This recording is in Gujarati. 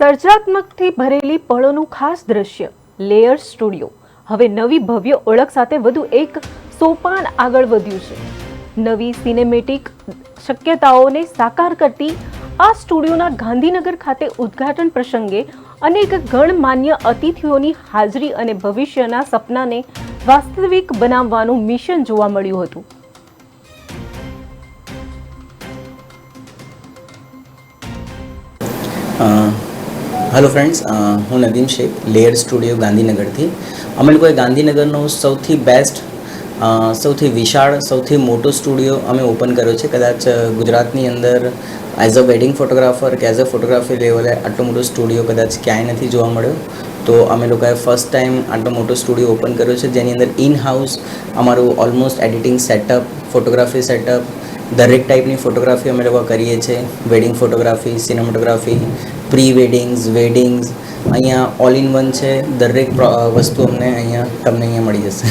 સર્જનાત્મકથી ભરેલી પળોનું ખાસ દ્રશ્ય, લેયર સ્ટુડિયો. હવે નવી ભવ્ય ઓળખ સાથે વધુ એક સોપાન આગળ વધ્યું છે. નવી સિનેમેટિક શક્યતાઓને સાકાર કરતી આ સ્ટુડિયોના ગાંધીનગર ખાતે ઉદ્ઘાટન પ્રસંગે અનેક ગણમાન્ય અતિથિઓની હાજરી અને ભવિષ્યના સપનાને વાસ્તવિક બનાવવાનું મિશન જોવા મળ્યું હતું. હેલો ફ્રેન્ડ્સ હું નદીમ શેખ લેયર સ્ટુડિયો ગાંધીનગરથી. અમે લોકોએ ગાંધીનગરનો સૌથી બેસ્ટ સૌથી વિશાળ, સૌથી મોટો સ્ટુડિયો અમે ઓપન કર્યો છે. કદાચ ગુજરાતની અંદર એઝ અ વેડિંગ ફોટોગ્રાફર કે એઝ અ ફોટોગ્રાફી લેવલે આટલો મોટો સ્ટુડિયો કદાચ ક્યાંય નથી જોવા મળ્યો. તો અમે લોકોએ ફર્સ્ટ ટાઈમ આટલો મોટો સ્ટુડિયો ઓપન કર્યો છે. જેની અંદર ઇન હાઉસ અમારું almost editing setup photography setup દરેક ટાઈપની ફોટોગ્રાફી અમે લોકો કરીએ છીએ. Wedding photography cinematography pre weddings weddings અહીંયા ઓલ ઇન વન છે. દરેક વસ્તુ અમને અહીંયા, તમને અહીંયા મળી જશે.